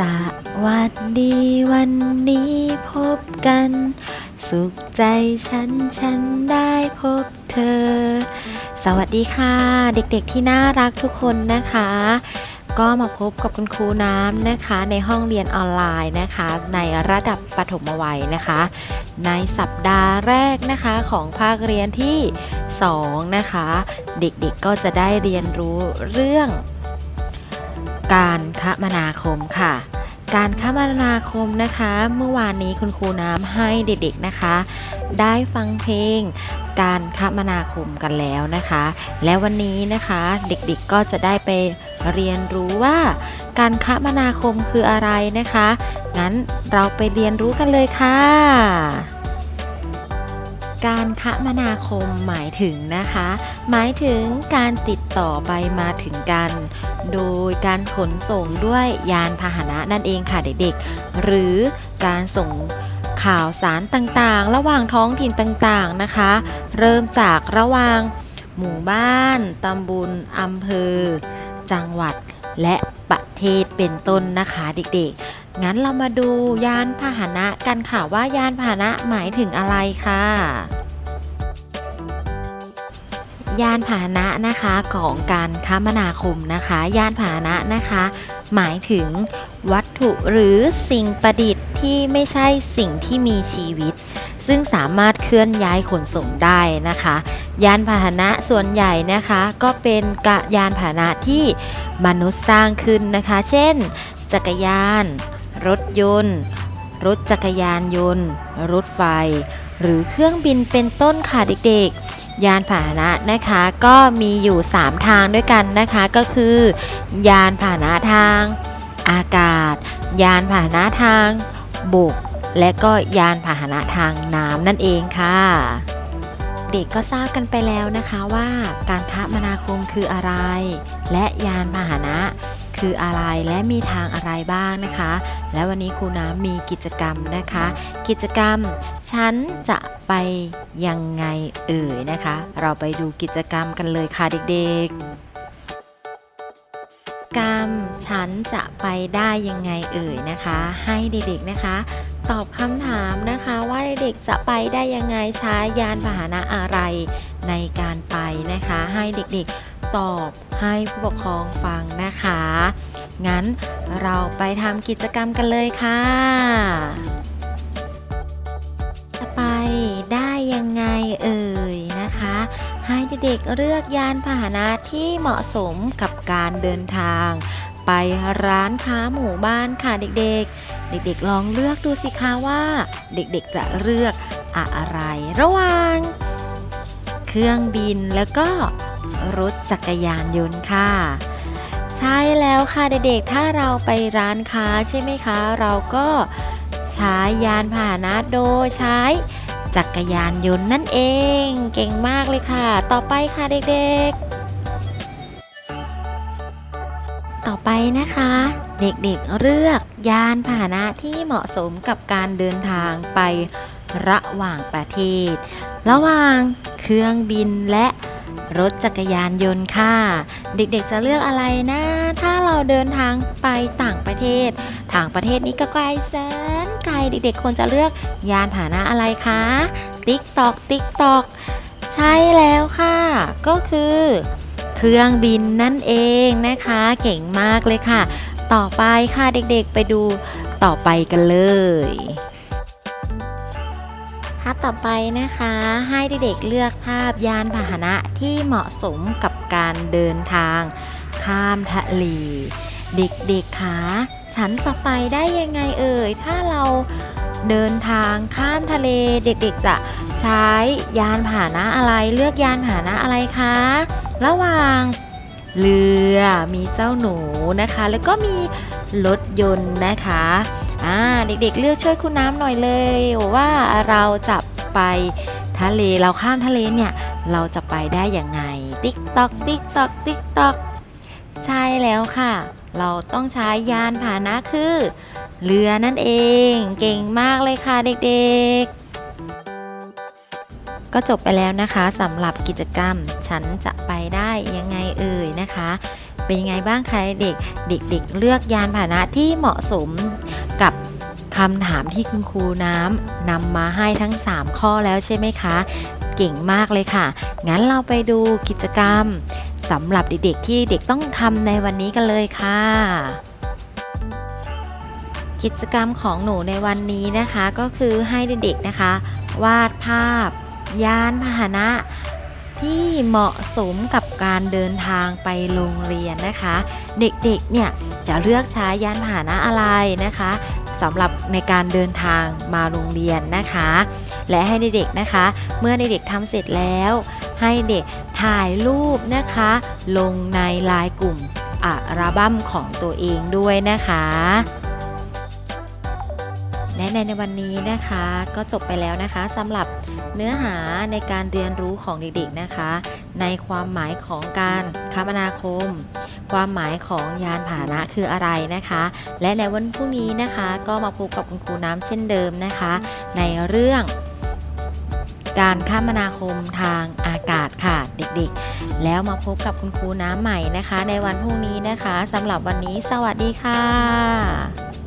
สวัสดีวันนี้พบกัน สุขใจฉันฉันได้พบเธอ สวัสดีค่ะ เด็กๆที่น่ารักทุกคนนะคะ ก็มาพบกับคุณครูน้ำนะคะ ในห้องเรียนออนไลน์นะคะ ในระดับปฐมวัยนะคะ ในสัปดาห์แรกนะคะของภาคเรียนที่ 2 นะคะ เด็กๆก็จะได้เรียนรู้เรื่อง การคมนาคมค่ะ การคมนาคมนะคะ เมื่อวานนี้คุณครูน้ำให้เด็กๆนะคะ ได้ฟังเพลงการคมนาคมกันแล้วนะคะ และวันนี้นะคะเด็กๆก็จะได้ไปเรียนรู้ว่าการคมนาคมคืออะไรนะคะ งั้นเราไปเรียนรู้กันเลยค่ะ การคมนาคมหมายถึงนะคะ หมายถึงการติดต่อไปมาถึงกัน โดยการขนส่งด้วยยานพาหนะนั่นเองค่ะเด็กๆ หรือการส่งข่าวสารต่างๆ ระหว่างท้องถิ่นต่างๆนะคะ เริ่มจากระหว่างหมู่บ้าน ตำบลอำเภอ จังหวัดและประเทศเป็นต้นนะคะเด็กๆ งั้นเรามาดูยานพาหนะกันค่ะว่ายานพาหนะหมายถึงอะไรค่ะ ยานพาหนะนะคะของการคมนาคมนะคะ ยานพาหนะนะคะ หมายถึงวัตถุหรือสิ่งประดิษฐ์ที่ไม่ใช่สิ่งที่มีชีวิต ซึ่งสามารถเคลื่อนย้ายขนส่งได้นะคะ ยานพาหนะส่วนใหญ่นะคะ ก็เป็นกะยานพาหนะที่มนุษย์สร้างขึ้นนะคะ เช่น จักรยาน รถยนต์ รถจักรยานยนต์ รถไฟ หรือเครื่องบินเป็นต้นค่ะเด็กๆ ยานพาหนะนะคะก็มีอยู่ 3 ทางด้วยกันนะคะก็คือ ยานพาหนะทาง อากาศ ยานพาหนะทางบก และก็ยานพาหนะทางน้ำนั่นเองค่ะเด็กก็ทราบกันไปแล้วนะคะว่าการคมนาคมคืออะไร และยานพาหนะ คืออะไรและมีทางอะไรบ้างนะคะ และวันนี้ครูน้ำมีกิจกรรมนะคะ กิจกรรมฉันจะไปยังไงเอ่ยนะคะ เราไปดูกิจกรรมกันเลยค่ะเด็กๆกรรมฉันจะไปได้ยังไงเอ่ยนะคะ ให้เด็กๆนะคะ ตอบคำถามนะคะว่าเด็กจะไปได้ยังไงใช้ยานพาหนะอะไรในการไปนะคะ ให้เด็กๆ ตอบให้ผู้ปกครองฟังนะคะ งั้นเราไปทำกิจกรรมกันเลยค่ะ จะไปได้ยังไงเอ่ยนะคะ ให้เด็กๆเลือกยานพาหนะที่เหมาะสมกับการเดินทาง ไปร้านค้าหมู่บ้านค่ะเด็กๆ เด็กๆลองเลือกดูสิคะว่า เด็กๆจะเลือกอะไรระหว่าง เครื่องบินแล้วก็ รถจักรยานยนต์ค่ะ ใช่แล้วค่ะเด็กๆ ถ้าเราไปร้านค้าใช่ไหมคะ เราก็ใช้ยานพาหนะโดยใช้จักรยานยนต์นั่นเอง เก่งมากเลยค่ะ ต่อไปค่ะเด็กๆ ต่อไปนะคะ เด็กๆเลือกยานพาหนะที่เหมาะสมกับการเดินทางไประหว่างประเทศ ระหว่างเครื่องบินและ รถจักรยานยนต์ค่ะ เด็กๆจะเลือกอะไรนะ ถ้าเราเดินทางไปต่างประเทศ ต่างประเทศนี้ก็ไกลแสนไกลเด็กๆควรจะเลือกยานพาหนะอะไรคะติ๊กตอกติ๊กตอกใช่แล้วค่ะ ก็คือ เครื่องบินนั่นเองนะคะ เก่งมากเลยค่ะ ต่อไปค่ะเด็กๆไปดูต่อไปกันเลย ภาพต่อไปนะคะให้เด็กๆเลือกภาพยานพาหนะที่เหมาะสมกับการเดินทาง ข้ามทะเล เด็กๆคะฉันจะไปได้ยังไงเอ่ย ถ้าเราเดินทางข้ามทะเลเด็กๆจะใช้ยานพาหนะอะไรเลือกยานพาหนะอะไรคะ ระหว่างเรือมีเจ้าหนูนะคะ แล้วก็มีรถยนต์นะคะ อ่าเด็กๆเลือกช่วยคุณน้ำหน่อยเลยว่าเราจะไปทะเลเราข้ามทะเลเนี่ย เราจะไปได้อยังไง ติ๊กตอกติ๊กตอกติ๊กตอกใช่แล้วค่ะ เราต้องใช้ยานพาหนะคือ เรือนั่นเอง เก่งมากเลยค่ะเด็กๆก็จบไปแล้วนะคะสำหรับกิจกรรม ฉันจะไปได้ยังไงเอ่ยนะคะ เป็นยังไงบ้างคะเด็กเด็กๆเลือกยานพาหนะที่เหมาะสม กับคำถามที่คุณครูน้ำนำมาให้ทั้ง 3 ข้อแล้วใช่ไหมคะ เก่งมากเลยค่ะ งั้นเราไปดูกิจกรรมสำหรับเด็กๆที่เด็กต้องทำในวันนี้กันเลยค่ะ กิจกรรมของหนูในวันนี้นะคะ ก็คือให้เด็กๆนะคะ วาดภาพ ยานพาหนะ ที่เหมาะสมกับการเดินทางไปโรงเรียนนะคะ เด็กๆเนี่ยจะเลือกใช้ยานพาหนะอะไรนะคะสำหรับในการเดินทางมาโรงเรียนนะคะ และให้เด็กๆนะคะ เมื่อเด็กๆทำเสร็จแล้ว ให้เด็กถ่ายรูปนะคะ ลงในลน์กลุ่มอัลบั้มของตัวเองด้วยนะคะ และในวันนี้นะคะก็จบไปแล้วนะคะสำหรับเนื้อหาในการเรียนรู้ของเด็กๆนะคะ ในความหมายของการคมนาคม ความหมายของยานพาหนะคืออะไรนะคะ และในวันพรุ่งนี้นะคะก็มาพบกับคุณครูน้ำเช่นเดิมนะคะ ในเรื่องการคมนาคมทางอากาศค่ะเด็กๆ แล้วมาพบกับคุณครูน้ำใหม่นะคะ ในวันพรุ่งนี้นะคะสำหรับวันนี้สวัสดีค่ะ